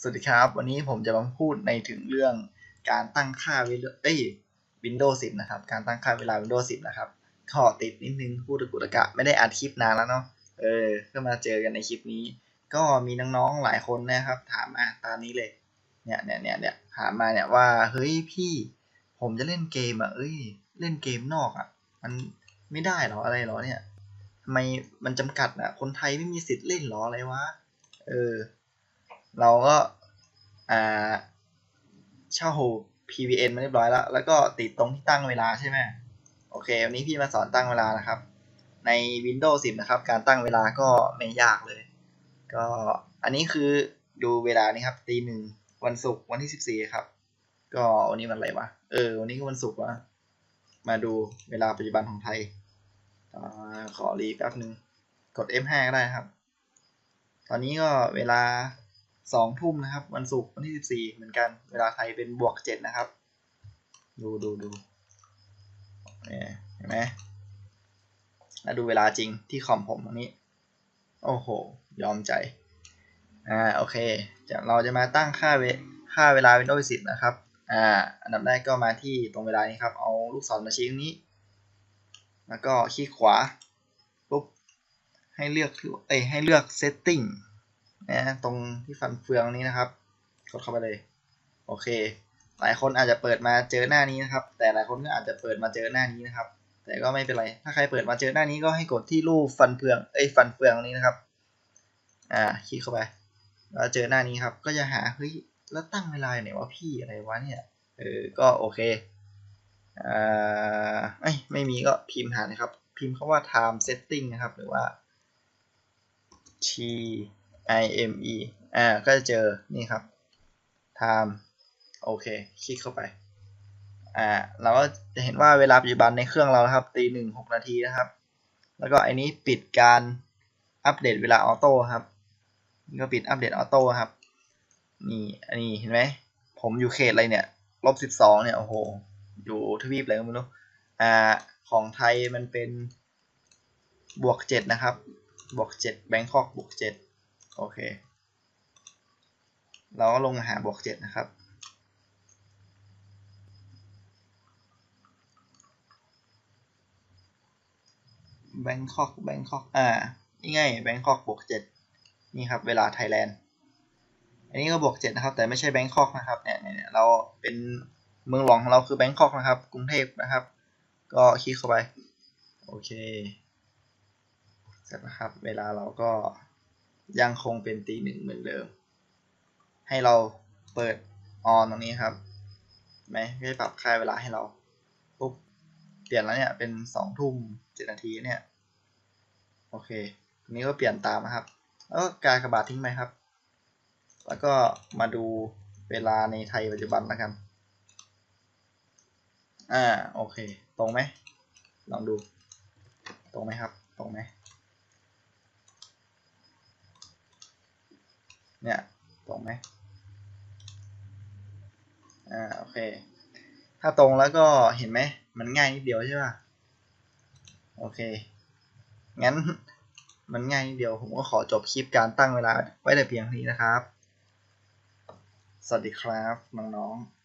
สวัสดีครับ วันนี้ผมจะมาพูดในถึงเรื่องการตั้งค่า Windows เอ้ย Windows 10 นะครับ การตั้งค่าเวลา Windows 10 นะครับขอติดนิดนึงพูดตะกุตะกะไม่ได้อัดคลิปนานแล้วเนาะเออก็มาเจอกันในคลิปนี้ ก็มีน้องๆหลายคนนะครับ ถามมาตามนี้เลย เนี่ยเนี่ยเนี่ยเนี่ยถามมาเนี่ยว่าเฮ้ยพี่ ผมจะเล่นเกมอะเอ้ย เล่นเกมนอกอะ มันไม่ได้หรออะไรหรอเนี่ยทำไมมันจำกัดอะ คนไทยไม่มีสิทธิ์เล่นหรออะไรวะเออ เราก็อ่าเช่า PVN มาเรียบร้อยแล้ว แล้วก็ติดตรงที่ตั้งเวลาใช่ไหมโอเค วันนี้พี่มาสอนตั้งเวลานะครับ ใน Windows 10 นะครับ การตั้งเวลาก็ไม่ยากเลย ก็อันนี้คือดูเวลานี้ครับตีหนึ่งวันศุกร์วันที่ 14 ครับ ก็วันนี้วันอะไรวะ เออ วันนี้ก็วันศุกร์วะมาดูเวลาปัจจุบันของไทยอาขอรีแป๊บนึง กด F5 ก็ได้ครับ ตอนนี้ก็เวลา สองทุ่มนะครับ วันศุกร์วันที่สิบสี่เหมือนกัน เวลาไทยเป็นบวกเจ็ดนะครับ ดูดูดูเนี่ยเห็นไหมแล้วดูเวลาจริงที่คอมผมตรงนี้ โอ้โห ยอมใจ อ่า โอเคจะเราจะมาตั้งค่าเวค่าเวลา Windows 10 นะครับ อ่า อันดับแรกก็มาที่ตรงเวลานี้ครับ เอาลูกศรมาชี้ตรงนี้ แล้วก็คลิกขวา ปุ๊บ ให้เลือก เอ้ย ให้เลือก setting นะตรงที่ฟันเฟืองนี้นะครับ กดเข้าไปเลย โอเค หลายคนอาจจะเปิดมาเจอหน้านี้นะครับ แต่หลายคนก็อาจจะเปิดมาเจอหน้านี้นะครับ แต่ก็ไม่เป็นไร ถ้าใครเปิดมาเจอหน้านี้ก็ให้กดที่รูปฟันเฟืองเอ้ยฟันเฟืองนี้นะครับ อ่าคลิกเข้าไปแล้วเจอหน้านี้ครับ ก็จะหาเฮ้ยแล้วตั้งเวลาไหนวะพี่อะไรวะเนี่ยเออก็โอเคอ่าเอ้ไม่มีก็พิมพ์หานะครับ พิมพ์คาว่า time setting นะครับ หรือว่า t i m e อ่าก็จะเจอนี่ครับ time โอเค คลิกเข้าไป อ่า เราก็จะเห็นว่าเวลาปัจจุบันในเครื่องเรานะครับตีหนึ่งหกนาทีนะครับ แล้วก็ไอ้นี้ปิดการอัปเดตเวลาออโต้ครับนี่ก็ปิดอัปเดตออโต้ครับ นี่ อันนี้เห็นไหม ผมอยู่เขตอะไรเนี่ย ลบสิบสองเนี่ย โอ้โห อยู่ทวีปอะไรก็ไม่รู้ อ่า ของไทยมันเป็นบวกเจ็ดนะครับ บวกเจ็ดแบงคอกบวกเจ็ด โอเค เราก็ลงมาหาบวกเจ็ดนะครับ แบงคอกแบงคอกอ่า นี่ไงแบงคอกบวกเจ็ดนี่ครับ เวลาไทยแลนด์ อันนี้ก็บวกเจ็ดนะครับ แต่ไม่ใช่แบงคอกนะครับเนี่ยเนี่ยเราเป็นเมืองหลวงของเราคือแบงคอกนะครับ กรุงเทพนะครับ ก็คลิกเข้าไป โอเค เสร็จนะครับ เวลาเราก็ ยังคงเป็นตีหนึ่งเหมือนเดิม ให้เราเปิดออนตรงนี้ครับไหมไม่ปรับค่าเวลาให้เราปุ๊บเปลี่ยนแล้วเนี่ยเป็นสองทุ่มเจ็ดนาทีเนี่ยโอเคนี้ก็เปลี่ยนตามนะครับ แล้วก็การกระบาดทิ้งไปครับ แล้วก็มาดูเวลาในไทยปัจจุบันแล้วกันอ่าโอเค ตรงไหมลองดู ตรงไหมครับ ตรงไหม เนี่ยตรงไหมอ่าโอเค ถ้าตรงแล้วก็เห็นไหมมันง่ายนิดเดียวใช่ป่ะโอเค งั้นมันง่ายนิดเดียวผมก็ขอจบคลิปการตั้งเวลาไว้แต่เพียงนี้นะครับ สวัสดีครับน้องๆ